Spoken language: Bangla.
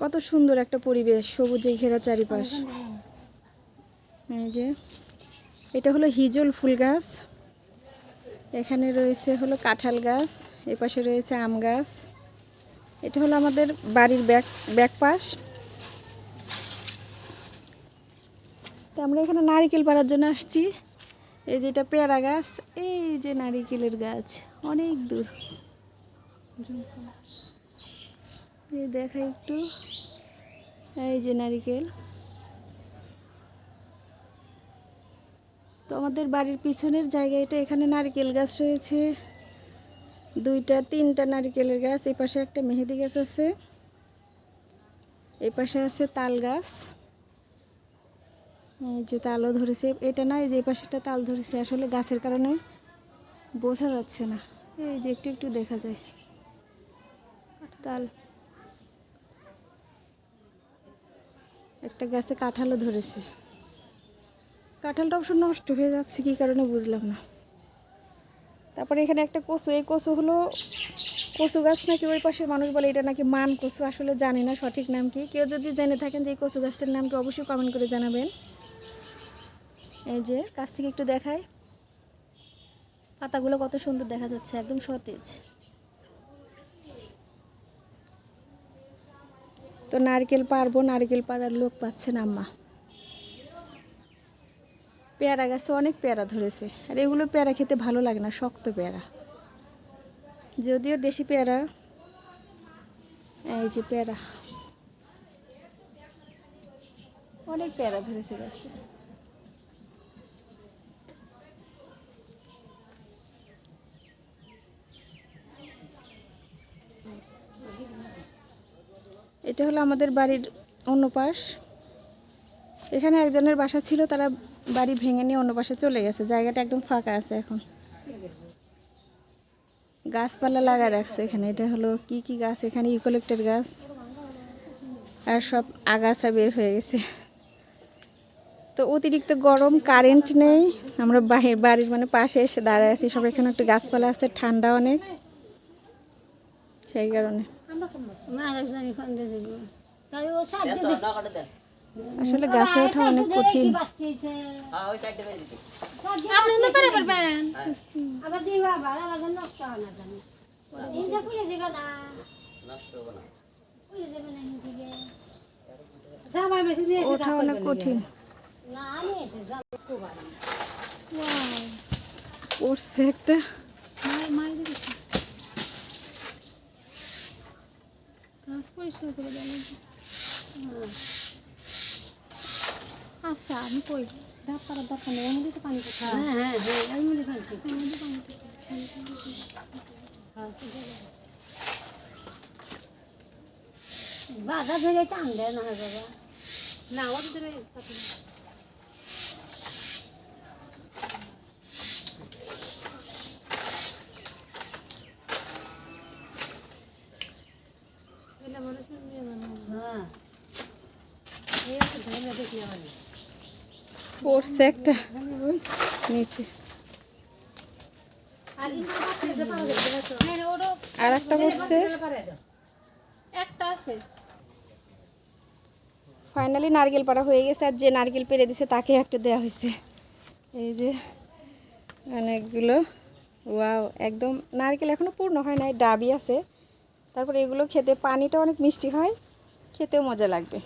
কত সুন্দর একটা পরিবেশ, সবুজে ঘেরা চারিপাশ। এই যে, এটা হলো হিজল ফুল গাছ। এখানে রয়েছে হলো কাঁঠাল গাছ, এপাশে রয়েছে আম গাছ। এটা হলো আমাদের বাড়ির ব্যাক ব্যাক পাশ। তো আমরা এখানে নারিকেল পাড়ার জন্য আসছি। এই যে এটা পেয়ারা গাছ, এই যে নারিকেলের গাছ, অনেক দূর। এই দেখা একটু। এই যে নারিকেল। তো আমাদের বাড়ির পিছনের জায়গায় এটা এখানে নারকেল গাছ রয়েছে। দুইটা, তিনটা নারকেলের গাছ, এই পাশে একটা মেহেদি গাছ আছে। এই পাশে আছে তাল গাছ। এই যে তালও ধরেছে। এটা না, এই যে এই পাশে একটা তাল ধরেছে। আসলে গাছের কারণে বোঝা যাচ্ছে না। এই যে একটু একটু দেখা যায়। তাল। একটা গাছে কাঁঠালও ধরেছে। কাঁঠালটা অবশ্য নষ্ট হয়ে যাচ্ছে, কী কারণে বুঝলাম না। তারপরে এখানে একটা কচু, এই কচু হলো কচু গাছ নাকি ওই পাশের মানুষ বলে, এটা নাকি মান কচু, আসলে জানি না সঠিক নাম কি। কেউ যদি জেনে থাকেন যে এই কচু গাছটার নাম কি, অবশ্যই কমেন্ট করে জানাবেন। এই যে, কাছ থেকে একটু দেখায় পাতাগুলো কত সুন্দর দেখা যাচ্ছে, একদম সতেজ। তো নারকেল পারব, নারকেল পাড়ার লোক পাচ্ছে না আম্মা। পেয়ারা গাছে অনেক পেয়ারা ধরেছে, আর এগুলো পেয়ারা খেতে ভালো লাগে না, শক্ত পেয়ারা। যদিও দেশি পেয়ারা, এই যে পেয়ারা। অনেক পেয়ারা ধরেছে গাছে। এটা হলো আমাদের বাড়ির অন্য পাশ। এখানে একজনের বাসা ছিল, তারা বাড়ি ভেঙে নিয়ে অন্য পাশে চলে গেছে। জায়গাটা একদম ফাঁকা আছে এখন। গাছপালা লাগা রাখছে এখানে। এটা হলো কি কি গাছ? এখানে ইউকোলেক্টের গাছ আর সব আগাছা বের হয়ে গেছে। তো অতিরিক্ত গরম, কারেন্ট নেই। আমরা বাহির, বাড়ির মানে পাশে এসে দাঁড়ায় আছি। সব এখানে একটু গাছপালা আছে ঠান্ডা অনেক সেই কারণে। আসলে গাছে ওঠা অনেক কঠিন। আপনি পারে পারবেন আবার দিবা। পরিষ্কার করে দেন। আচ্ছা আমি কই? ডাব করার দরকার নেই মধ্যে তো পানি হ্যাঁ হ্যাঁ হ্যাঁ এর পানি এর পানি বাধা ধরে টান দেয় না বাবা। না ওদের ধরে হ্যাঁ এই আছে ধরে দেখি আমাদের পড়ছে একটা। নিচে। আর একটা পড়ছে। ফাইনালি নারকেল পাড়া হয়ে গেছে, আর যে নারকেল পেরে দিছে, তাকে একটা দেওয়া হয়েছে। এই যে অনেকগুলো। ওয়াও একদম নারকেল এখনও পূর্ণ হয় নাই, ডাবি আছে। তারপরে এগুলো খেতে পানিটা অনেক মিষ্টি হয়, খেতেও মজা লাগবে।